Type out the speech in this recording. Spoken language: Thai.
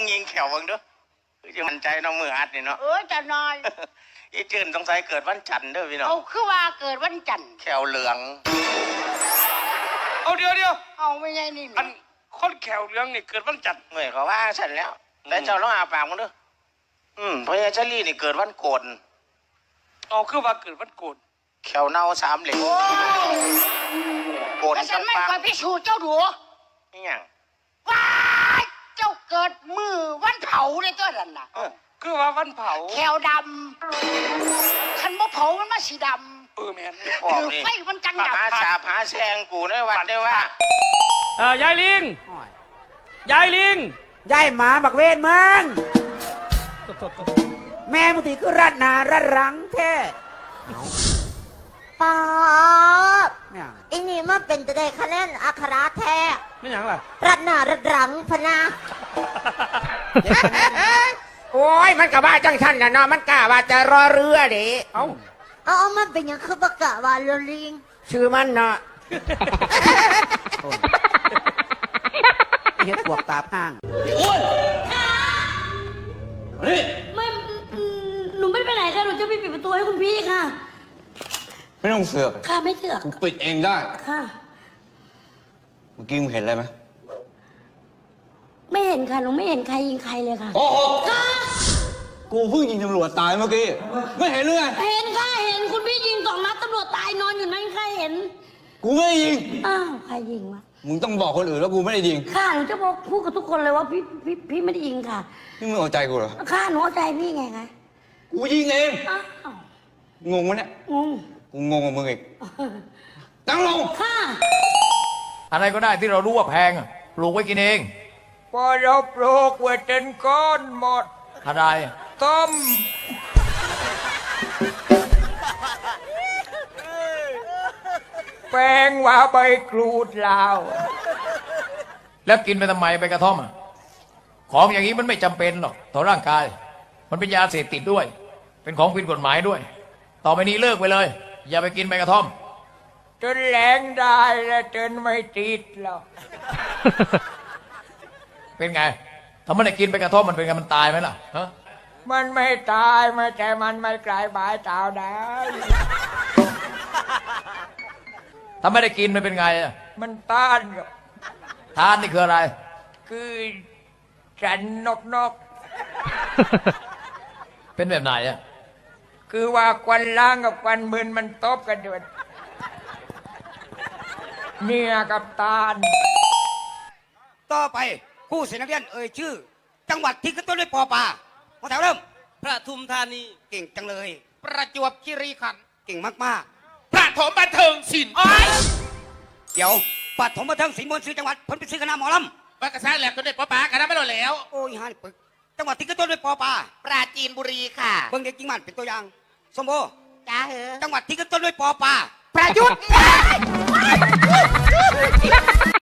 องยิงแขวเบิ่งเด้อคือจะมั่นใจเน้องมืออัดนี่เนาะเออจะนอน อีจืนสงสัยเกิดวันจันทร์เด้อพี่น้องเอาคือว่าเกิดวันจันทร์ แขวเหลือง เอาเดี๋ยวเดี๋ยวเอาไม่ใช่นี่อันคนแขวเหลืองนี่เกิดวันจันทร์เมื่อยเขาว่าฉันแล้วแล้วเจ้าลองอาปากมันเด้ออืมพญาชลีนี่เกิดวันโกนเอาคือว่าเกิดวันโกนแขวเน่าสามเหลี่ยมโกนแต่ฉันไม่ปังคอยพิสูจน์เจ้าดูนี่หยังว้า เจ้าเกิดมือวันเผาเลยตัวนั้นน่ะเออคือว่าวันเผา แขวดำคันบ่เผามันมาสีดเออแม่นำบอกถือนี่ไฟมันจังมาดับหาสาบหาแซงกูในวัดได้ว่า เออยายลิง ยายลิง ยายหมาบักเวนมึง แม่มึงตีคือรัดหนารัดหลังแท้ป๊าบเนี่ยอีนี่มันเป็นจะได้คะแนนอัคราแท้ไม่หยังล่ะ รัดหน้ารัดหลังพะนา โอ้ยมันกะว่าจังทันนะเนาะมันกะว่าจะรอเรือเดิเอ้าเอาเอามันเป็นหยังคือประกาศว่าโรลิงชื่อมันเนาะโอ้ยเฮ็ดปวกตาพางไม่หนูไม่ไปไหนค่ะ หนูจะไปปิดประตูให้คุณพี่ค่ะ ไม่ต้องเสือกค่ะไม่เถือกกูปิดเองได้ ค่ะ เมื่อกี้มึงเห็นอะไรไหม ไม่เห็นค่ะหนูไม่เห็นใครยิงใครเลยค่ะโอ้โหกูเพิ่งยิงตำรวจตายเมื่อกี้ ไม่เห็นหรือไงเห็นค่ะเห็นคุณพี่ยิงสองนัดตำรวจตายนอนอยู่นั่นใครเห็น กูไม่ได้ยิง อ้าวใครยิงวะมึงต้องบอกคนอื่นว่ากูไม่ได้ยิง ค่ะหนูจะบอกพูดกับทุกคนเลยว่าพี่พี่พี่ไม่ได้ยิงค่ะนี่มึงเอาใจกูเหรอ ค่ะหนูเอาใจพี่ไงคะกูยิงเอง อ้าวงงวะเนี่ย งงกูงงกับมึงอีก ตั้งลงค่ะ อะไรก็ได้ที่เรารู้ว่าแพงอะปลูกไว้กินเอง พอเราปลูกไว้จนก้อนหมด อะไร ต้ม แปลงว่าใบกรูดลาว แล้วกินไปทำไมไปกระท่อมอะของอย่างนี้มันไม่จำเป็นหรอกต่อร่างกาย มันเป็นยาเสพติดด้วย เป็นของผิดกฎหมายด้วย ต่อไปนี้เลิกไปเลย อย่าไปกินใบกระท่อม จนแหลงได้แล้วจนไม่ติดหรอก เป็นไงถ้าไม่ได้กินใบกระท่อมมันเป็นไงมันตายไหมล่ะฮะมันไม่ตายมาแต่มันไม่กลายบายตาวได้ ถ้าไม่ได้กินมันเป็นไงอะมันต้านกับทานนี่คืออะไร คือฉันนกนกเป็นแบบไหนอะคือว่าควันล้างกับควันมึนมันตบกันด้วยเนี่ยกับตาล ต่อไป ผู้เสียนักเรียนเอ่ยชื่อ จังหวัดที่ขึ้นต้นด้วยปอปลาพอแถวเริ่มประทุมธานี เก่งจังเลย ประจวบคีรีขันธ์เก่งมากประถมบันเทิงศิลป์ๆเดี๋ยวปัดถมบันเทิงศิลป์มวลซื้อจังหวัดเพิ่นไปซื้อคณะหมอลว่ากระซ่าแหลกก็ได้ป๊าป๊ากันนะไม่หรอแล้วำโอ้ยฮานี่ปึก จังหวัดที่ขึ้นต้นด้วยปอปลาปราจีนบุรีค่ะเบิ่งเด็กจริงมันเป็นตัวอย่างสมโภจ้าเหอจังหวัดที่ขึ้นต้นด้วยปอปลาประยุทธ์